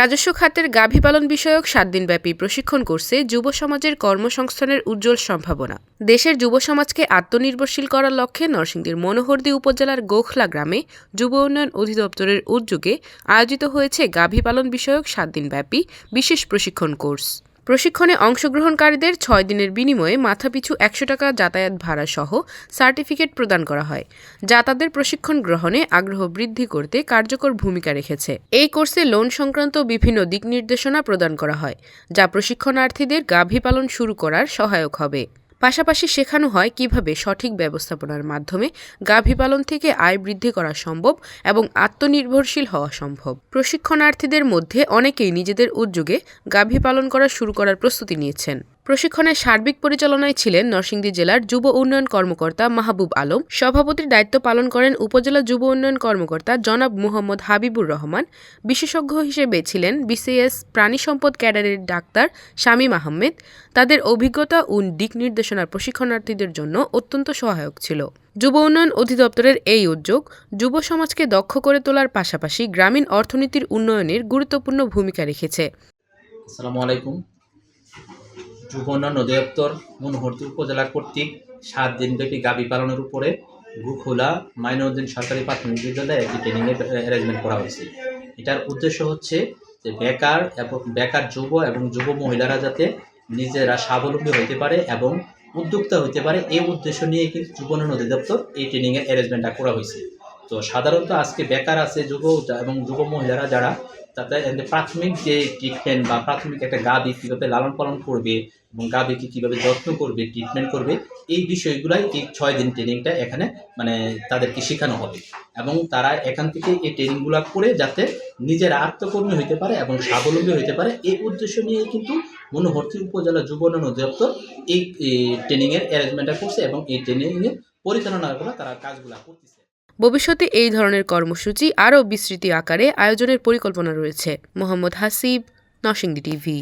রাজস্ব খাতের গাভী পালন বিষয়ক সাত দিনব্যাপী প্রশিক্ষণ কোর্সে যুব সমাজের কর্মসংস্থানের উজ্জ্বল সম্ভাবনা। দেশের যুব সমাজকে আত্মনির্ভরশীল করার লক্ষ্যে নরসিংদীর মনোহরদী উপজেলার গোখলা গ্রামে যুব উন্নয়ন অধিদপ্তরের উদ্যোগে আয়োজিত হয়েছে গাভী পালন বিষয়ক সাত দিনব্যাপী বিশেষ প্রশিক্ষণ কোর্স। প্রশিক্ষণে অংশগ্রহণকারীদের ছয় দিনের বিনিময়ে মাথাপিছু একশো টাকা যাতায়াত ভাড়া সহ সার্টিফিকেট প্রদান করা হয়। যা তাদের প্রশিক্ষণ গ্রহণে আগ্রহ বৃদ্ধি করতে কার্যকর ভূমিকা রেখেছে। এই কোর্সে লোন সংক্রান্ত বিভিন্ন দিক নির্দেশনা প্রদান করা হয়, যা প্রশিক্ষণার্থীদের গাভী পালন শুরু করার সহায়ক হবে। পাশাপাশি শেখানো হয় কীভাবে সঠিক ব্যবস্থাপনার মাধ্যমে গাভী পালন থেকে আয় বৃদ্ধি করা সম্ভব এবং আত্মনির্ভরশীল হওয়া সম্ভব। প্রশিক্ষণার্থীদের মধ্যে অনেকেই নিজেদের উদ্যোগে গাভী পালন করা শুরু করার প্রস্তুতি নিয়েছেন। প্রশিক্ষণের সার্বিক পরিচালনায় ছিলেন নরসিংদী জেলার যুব উন্নয়ন কর্মকর্তা মাহবুব আলম। সভাপতির দায়িত্ব পালন করেন উপজেলা যুব উন্নয়ন কর্মকর্তা জনাব মুহম্মদ হাবিবুর রহমান। বিশেষজ্ঞ হিসেবে ছিলেন বিসিএস প্রাণী সম্পদ ক্যাডারের ডাক্তার শামীম আহমেদ। তাদের অভিজ্ঞতা ও দিক নির্দেশনার প্রশিক্ষণার্থীদের জন্য অত্যন্ত সহায়ক ছিল। যুব উন্নয়ন অধিদপ্তরের এই উদ্যোগ যুব সমাজকে দক্ষ করে তোলার পাশাপাশি গ্রামীণ অর্থনীতির উন্নয়নের গুরুত্বপূর্ণ ভূমিকা রেখেছে। আসসালামু আলাইকুম। যুব উন্নয়ন অধিদপ্তর মনোহরদী উপজেলা কর্তৃক সাত দিনব্যাপী গাবি পালনের উপরে গুখোলা মাইনুদ্দিন সরকারি প্রাথমিক বিদ্যালয়ে একটি ট্রেনিংয়ের অ্যারেঞ্জমেন্ট করা হয়েছে। এটার উদ্দেশ্য হচ্ছে যে বেকার এবং বেকার যুব এবং যুব মহিলারা যাতে নিজেরা স্বাবলম্বী হতে পারে এবং উদ্যোক্তা হতে পারে, এই উদ্দেশ্য নিয়ে কিন্তু যুব উন্নয়ন অধিদপ্তর এই ট্রেনিংয়ের অ্যারেঞ্জমেন্টটা করা হয়েছে। তো সাধারণত আজকে বেকার আছে যুব এবং যুব মহিলারা যারা তাতে এদের প্রাথমিক যে ট্রিটমেন্ট বা প্রাথমিক একটা গাভী কীভাবে লালন পালন করবে এবং গাভীকে কীভাবে যত্ন করবে ট্রিটমেন্ট করবে, এই বিষয়গুলাই এই ছয় দিন ট্রেনিংটা এখানে মানে তাদেরকে শেখানো হবে। এবং তারা এখান থেকে এই ট্রেনিংগুলো করে যাতে নিজের আত্মকর্মী হইতে পারে এবং স্বাবলম্বী হইতে পারে, এই উদ্দেশ্য নিয়ে কিন্তু মনোহরতি উপজেলা যুব উন্নয়ন অধিদপ্তর এই ট্রেনিংয়ের অ্যারেঞ্জমেন্টটা করছে এবং এই ট্রেনিংয়ের পরিচালনা করে তারা কাজগুলো করতেছে। ভবিষ্যতে এই ধরনের কর্মসূচি আরও বিস্তৃতি আকারে আয়োজনের পরিকল্পনা রয়েছে। মোহাম্মদ হাসিব, নরসিংদী টিভি।